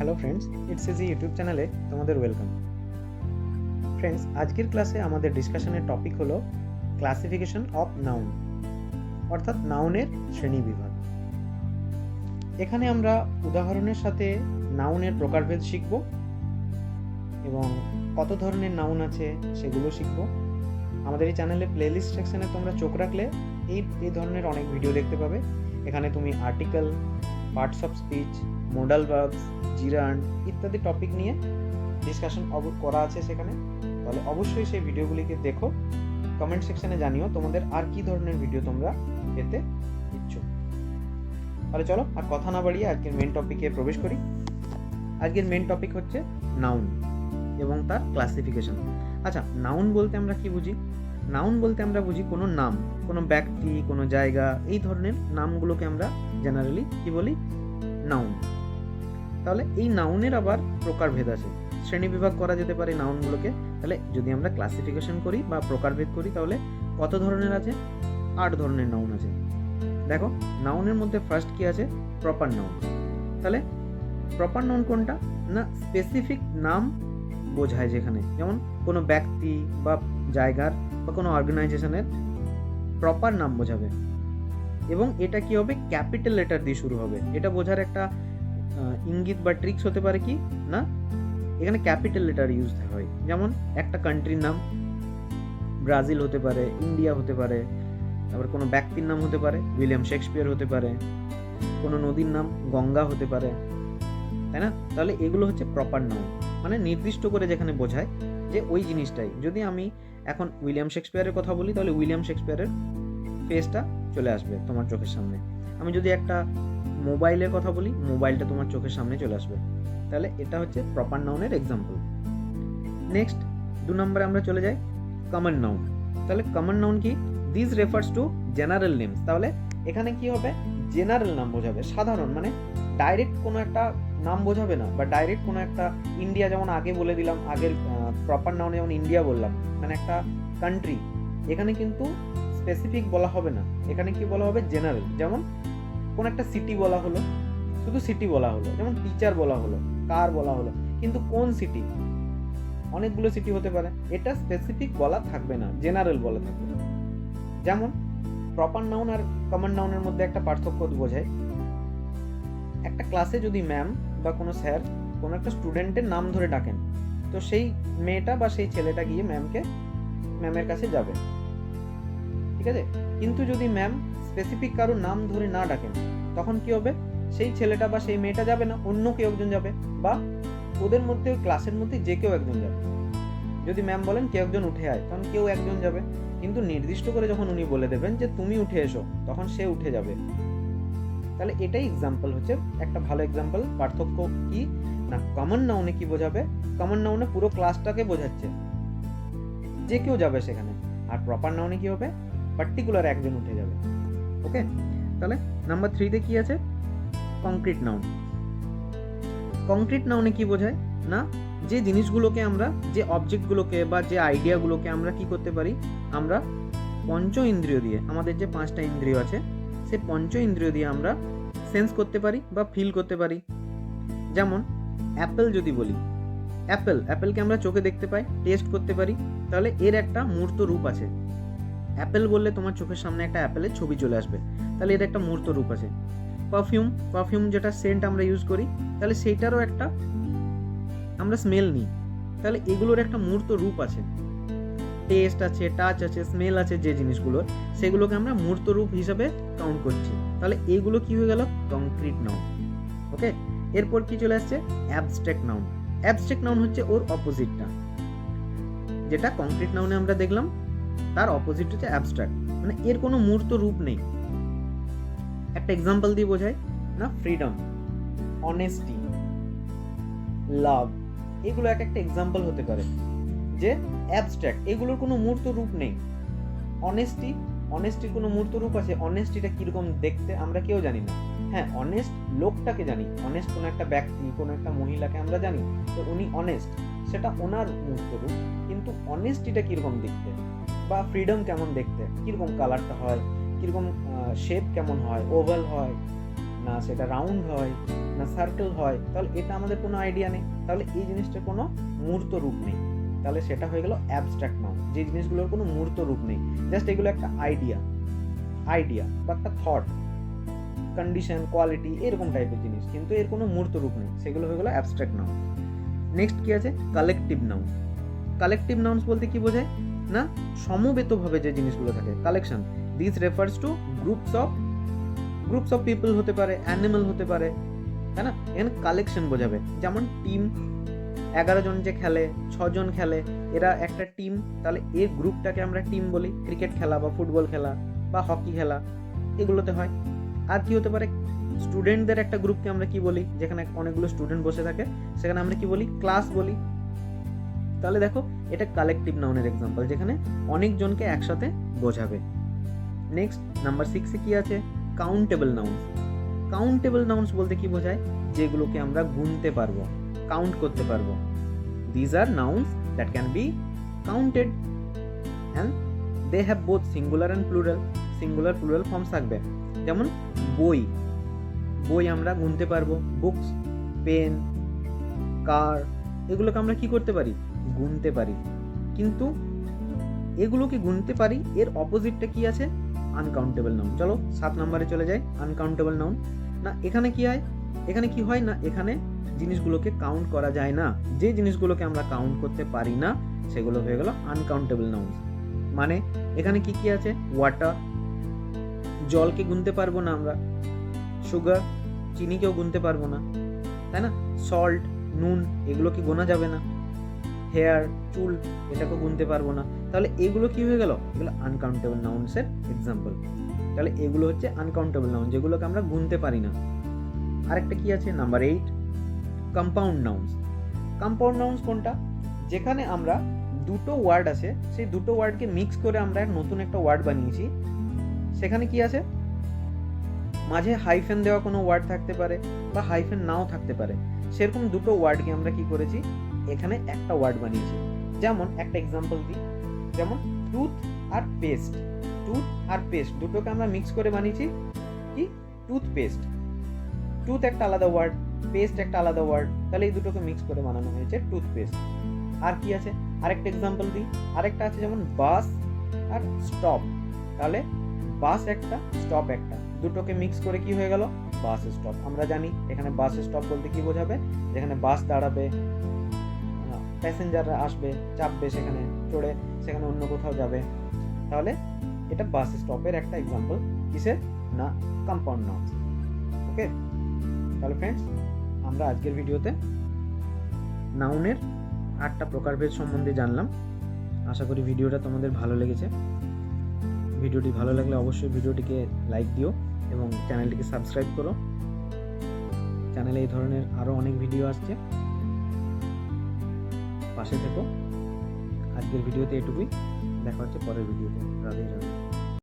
Hello friends it's easy YouTube চ্যানেলে তোমাদের welcome friends আজকের ক্লাসে আমাদের ডিসকাশনের টপিক হলো ক্লাসিফিকেশন অফ নাউন অর্থাৎ নাউনের শ্রেণি বিভাগ এখানে আমরা উদাহরণের সাথে নাউনের প্রকারভেদ শিখব এবং কত ধরনের নাউন আছে সেগুলো শিখব। আমাদের এই চ্যানেলে প্লেলিস্ট সেকশনে তোমরা চোখ রাখলে এই এই ধরনের অনেক ভিডিও দেখতে পাবে। এখানে তুমি article parts of speech modal verbs gerund ইত্যাদি টপিক নিয়ে ডিসকাশন করা আছে সেখানে। তাহলে অবশ্যই সেই ভিডিওগুলিকে দেখো। কমেন্ট সেকশনে জানিও তোমাদের আর কি ধরনের ভিডিও তোমরা পেতে ইচ্ছুক। তাহলে চলো আর কথা না বাড়িয়ে আজকের মেন টপিকে প্রবেশ করি। আজকের মেন টপিক হচ্ছে নাউন এবং তার ক্লাসিফিকেশন আচ্ছা নাউন বলতে আমরা কি বুঝি? নাউন বলতে আমরা বুঝি কোনো নাম, কোনো ব্যক্তি, কোনো জায়গা, এই ধরনের নামগুলোকে আমরা জেনারেলি কি বলি? নাউন তাহলে এই নাউনের আবার প্রকারভেদ আছে। শ্রেণীবিভাগ করা যেতে পারে নাউনগুলোকে তাহলে যদি আমরা ক্লাসিফিকেশন করি বা প্রকারভেদ করি, তাহলে কত ধরনের আছে? আট ধরনের নাউন আছে। দেখো নাউনের মধ্যে ফার্স্ট কি আছে? প্রপার নাউন তাহলে প্রপার নাউন কোনটা? না স্পেসিফিক নাম বোঝায় যেখানে। যেমন কোনো ব্যক্তি বা জায়গার বা কোনো অর্গানাইজেশনের প্রপার নাম বোঝাবে। এবং এটা কি হবে? ক্যাপিটাল লেটার দিয়ে শুরু হবে। এটা বোঝার একটা ইঙ্গিত বা ট্রিক্স হতে পারে কি? না? এখানে ক্যাপিটাল লেটার ইউজ হয়। যেমন একটা কান্ট্রির নাম, ব্রাজিল হতে পারে, ইন্ডিয়া হতে পারে, তারপর কোনো ব্যক্তির নাম হতে পারে, উইলিয়াম শেক্সপিয়ার হতে পারে, কোনো নদীর নাম, গঙ্গা হতে পারে, তাই না? তাহলে এগুলো হচ্ছে প্রপার নাম মানে নির্দিষ্ট করে যেখানে বোঝায় যে ওই জিনিসটাই। যদি আমি এখন উইলিয়াম শেক্সপিয়ারের কথা বলি, তাহলে উইলিয়াম শেক্সপিয়ারের ফেসটা চলে আসবে তোমার চোখের সামনে। আমি যদি একটা মোবাইলের কথা বলি, মোবাইলটা তোমার চোখের সামনে চলে আসবে। তাহলে এটা হচ্ছে প্রপার নাউনের এক্সাম্পল নেক্সট দু নম্বরে আমরা চলে যাই কমন নাউন তাহলে কমন নাউন কি? This refers to general names তাহলে এখানে কি হবে? জেনারেল নাম বোঝাবে, সাধারণ মানে ডাইরেক্ট কোনো একটা নাম বোঝাবে না, বা ডাইরেক্ট কোনো একটা ইন্ডিয়া যেমন আগে বলে দিলাম, আগের প্রপার নাউন যেমন ইন্ডিয়া বললাম মানে একটা কান্ট্রি এখানে কিন্তু স্পেসিফিক বলা হবে না, এখানে কি বলা হবে? জেনারেল যেমন কোন একটা সিটি বলা হলো, শুধু সিটি বলা হলো, যেমন টিচার বলা হলো কার বলা হলো, কিন্তু কোন সিটি অনেকগুলো সিটি হতে পারে, এটা স্পেসিফিক বলা থাকবে না জেনারেল বলা থাকবে যেমন প্রপার নাউন আর কমন নাউনের মধ্যে একটা পার্থক্য বোঝায়। একটা ক্লাসে যদি ম্যাম বা কোনো স্যার কোনো একটা স্টুডেন্টের নাম ধরে ডাকেন, তো সেই মেয়েটা বা সেই ছেলেটা গিয়ে ম্যামকে ম্যামের কাছে যাবে। ঠিক আছে? কিন্তু যদি ম্যাম স্পেসিফিক কারও নাম ধরে না ডাকেন। তখন কি হবে? সেই ছেলেটা বা সেই মেয়েটা যাবে না, অন্য কেউ একজন যাবে বা ওদের মধ্যে ওই ক্লাসের মধ্যে যে কেউ একজন যাবে। যদি ম্যাম বলেন কেউ একজন উঠে আয়, তখন কেউ একজন যাবে। কিন্তু নির্দিষ্ট করে যখন উনি বলে দেবেন যে তুমি উঠে এসো, তখন সে উঠে যাবে। তাহলে এটাই এক্সাম্পল হচ্ছে। একটা ভালো এক্সাম্পল পার্থক্য কি? না কমন নাউনে কি বোঝাবে? কমন নাউনে পুরো ক্লাসটাকে বোঝাচ্ছে। যে কেউ যাবে সেখানে। আর প্রপার নাউনে কি হবে? পার্টিকুলার একজন উঠে যাবে। ওকে তাহলে নাম্বার থ্রিতে কি আছে? কংক্রিট নাউন কংক্রিট নাউনে কি বোঝায়? না, যে জিনিসগুলোকে আমরা, যে অবজেক্টগুলোকে বা যে আইডিয়াগুলোকে আমরা কি করতে পারি? আমরা পঞ্চ ইন্দ্রিয় দিয়ে, আমাদের যে পাঁচটা ইন্দ্রিয় আছে, সে পঞ্চ ইন্দ্রিয় দিয়ে আমরা সেন্স করতে পারি বা ফিল করতে পারি। যেমন অ্যাপেল যদি বলি অ্যাপেল অ্যাপেলকে আমরা চোখে দেখতে পাই টেস্ট করতে পারি, তাহলে এর একটা মূর্ত রূপ আছে। অ্যাপেল বললে তোমার চোখের সামনে একটা অ্যাপেলের ছবি চলে আসবে। তাহলে এর একটা মূর্ত রূপ আছে। পারফিউম পারফিউম যেটা সেন্ট আমরা ইউজ করি, তাহলে সেইটারও একটা আমরা স্মেল নিই। তাহলে এগুলোর একটা মূর্ত রূপ আছে। টেস্ট আছে টাচ আছে স্মেল আছে যে জিনিসগুলোর, সেগুলোকে আমরা মূর্ত রূপ হিসাবে কাউন্ট করছি। তাহলে এইগুলো কি হয়ে গেল? কংক্রিট নাউন ওকে এরপর কি চলে আসছে? অ্যাবস্ট্রাক্ট নাউন অ্যাবস্ট্রাক্ট নাউন হচ্ছে ওর অপোজিটটা যেটা কংক্রিট নাউনে আমরা দেখলাম। তার অপোজিট হচ্ছে অ্যাবস্ট্রাক্ট মানে এর কোনো মূর্ত রূপ নেই। একটা এক্সাম্পল দিয়ে বোঝায় না ফ্রিডম অনেস্টি লাভ এগুলো এক একটা এক্সাম্পল হতে পারে। যে অ্যাবস্ট্রাক্ট এগুলোর কোনো মূর্ত রূপ নেই। অনেস্টি অনেস্টির কোনো মূর্ত রূপ আছে। অনেস্টিটা কীরকম দেখতে আমরা কেউ জানি না। হ্যাঁ অনেস্ট লোকটাকে জানি। অনেস্ট কোনো একটা ব্যক্তি, কোনো একটা মহিলাকে আমরা জানি। তো উনি অনেস্ট সেটা ওনার মূর্ত রূপ। কিন্তু অনেস্টিটা কীরকম দেখতে? বা ফ্রিডম কেমন দেখতে? কীরকম কালারটা হয়? কীরকম শেপ কেমন হয়? ওভাল হয় না সেটা রাউন্ড হয় না সার্কেল হয়? তাহলে এটা আমাদের কোনো আইডিয়া নেই। তাহলে এই জিনিসটার কোনো মূর্ত রূপ নেই। তাহলে সেটা হয়ে গেল অ্যাবস্ট্রাক্ট নাউন যে জিনিসগুলোর কোনো মূর্ত রূপ নেই। জাস্ট এগুলো একটা আইডিয়া আইডিয়া বা একটা থট কন্ডিশন কোয়ালিটি এরকম টাইপের জিনিস। কিন্তু এর কোনো মূর্ত রূপ নেই। সেগুলো হয়ে গেলো অ্যাবস্ট্রাক্ট নাউন নেক্সট কি আছে? কালেকটিভ নাউন কালেকটিভ নাউন্স বলতে কি বোঝায়? না? সমবেতভাবে যে জিনিসগুলো থাকে। Collection this refers to groups of groups of people হতে পারে অ্যানিমাল হতে পারে, তাই না? এখানে কালেকশন বোঝাবে। যেমন টিম এগারো জন যে খেলে, ছজন খেলে, এরা একটা টিম তাহলে এই গ্রুপটাকে আমরা টিম বলি। ক্রিকেট খেলা বা ফুটবল খেলা বা হকি খেলা, এগুলোতে হয়। আর কি হতে পারে? স্টুডেন্টদের একটা গ্রুপকে আমরা কি বলি? যেখানে অনেকগুলো স্টুডেন্ট বসে থাকে, সেখানে আমরা কি বলি? ক্লাস বলি। তাহলে দেখো, এটা কালেকটিভ নাউনের এক্সাম্পল যেখানে অনেকজনকে একসাথে বোঝাবে। নেক্সট নাম্বার সিক্সে কি আছে? কাউন্টেবল নাউন্স কাউন্টেবল নাউন্স বলতে কি বোঝায়? যেগুলোকে আমরা গুনতে পারব কাউন্ট করতে পারব। These are nouns that can be counted and they have both singular and plural singular plural form থাকবে। যেমন, বই। বই আমরা গুনতে পারব। বুকস পেন কার এগুলোকে আমরা কি করতে পারি? গুনতে পারি। কিন্তু এগুলোকে গুনতে পারি, এর অপোজিটটা কি আছে? আনকাউন্টেবল নাউন চলো সাত নম্বরে চলে যাই আনকাউন্টেবল নাউন না, এখানে কি হয়? এখানে কি হয়? না, এখানে জিনিসগুলোকে কাউন্ট করা যায় না। যে জিনিসগুলোকে আমরা কাউন্ট করতে পারি না, সেগুলো হয়ে গেল আনকাউন্টেবল নাউন মানে এখানে কি কি আছে? ওয়াটার জলকে গুনতে পারব না আমরা। সুগার চিনিকেও গুনতে পারব না। তাই না? সল্ট নুন, এগুলো কি গোনা যাবে না? হেয়ার চুল এটাকেও গুনতে পারব না। তাহলে এগুলো কি হয়ে গেল? এগুলো আনকাউন্টেবল নাউন্সের এক্সাম্পল তাহলে এগুলো হচ্ছে আনকাউন্টেবল নাউন যেগুলোকে আমরা গুনতে পারি না। আরেকটা কি আছে? Number eight compound nouns compound nouns কোনটা? যেখানে আমরা দুটো ওয়ার্ড আছে, সেই দুটো ওয়ার্ডকে মিক্স করে আমরা নতুন একটা ওয়ার্ড বানিয়েছি। সেখানে কি আছে? মাঝে হাইফেন দেওয়া কোনো ওয়ার্ড থাকতে পারে, বা হাইফেন নাও থাকতে পারে। সেরকম দুটো ওয়ার্ডকে আমরা কি করেছি? এখানে একটা ওয়ার্ড বানিয়েছি। যেমন একটা এক্সাম্পল দিই। যেমন টুথ আর পেস্ট টুথ আর পেস্ট দুটোকে আমরা মিক্স করে বানিয়েছি। কি? টুথপেস্ট টুথ একটা আলাদা ওয়ার্ড পেস্ট একটা আলাদা ওয়ার্ড তাহলে এই দুটোকে মিক্স করে বানানো হয়েছে টুথপেস্ট আর কি আছে? আরেকটা এক্সাম্পল দিই। আরেকটা আছে যেমন বাস আর স্টপ তাহলে বাস একটা, স্টপ একটা। দুটোকে মিক্স করে কি হয়ে গেল? বাস স্টপ আমরা জানি এখানে বাস স্টপ বলতে কি বোঝাবে? যেখানে বাস দাঁড়াবে প্যাসেঞ্জাররা আসবে, চাপবে সেখানে, চড়ে সেখানে অন্য কোথাও যাবে। তাহলে এটা বাস স্টপের একটা এক্সাম্পল কিসের? না কম্পাউন্ড নাউন্স ওকে তাহলে ফ্রেন্ডস আমরা আজকের ভিডিওতে নাউনের আটটা প্রকারভেদ সম্বন্ধে জানলাম। আশা করি ভিডিওটা তোমাদের ভালো লেগেছে। ভিডিওটি ভালো লাগলে অবশ্যই ভিডিওটিকে লাইক দিও এবং চ্যানেলটিকে সাবস্ক্রাইব করো। চ্যানেলে এই ধরনের আরও অনেক ভিডিও আসছে। পাশে থেকো। আজকের ভিডিওতে এটুকুই। দেখা হচ্ছে পরের ভিডিওতে। রাধে রাধে।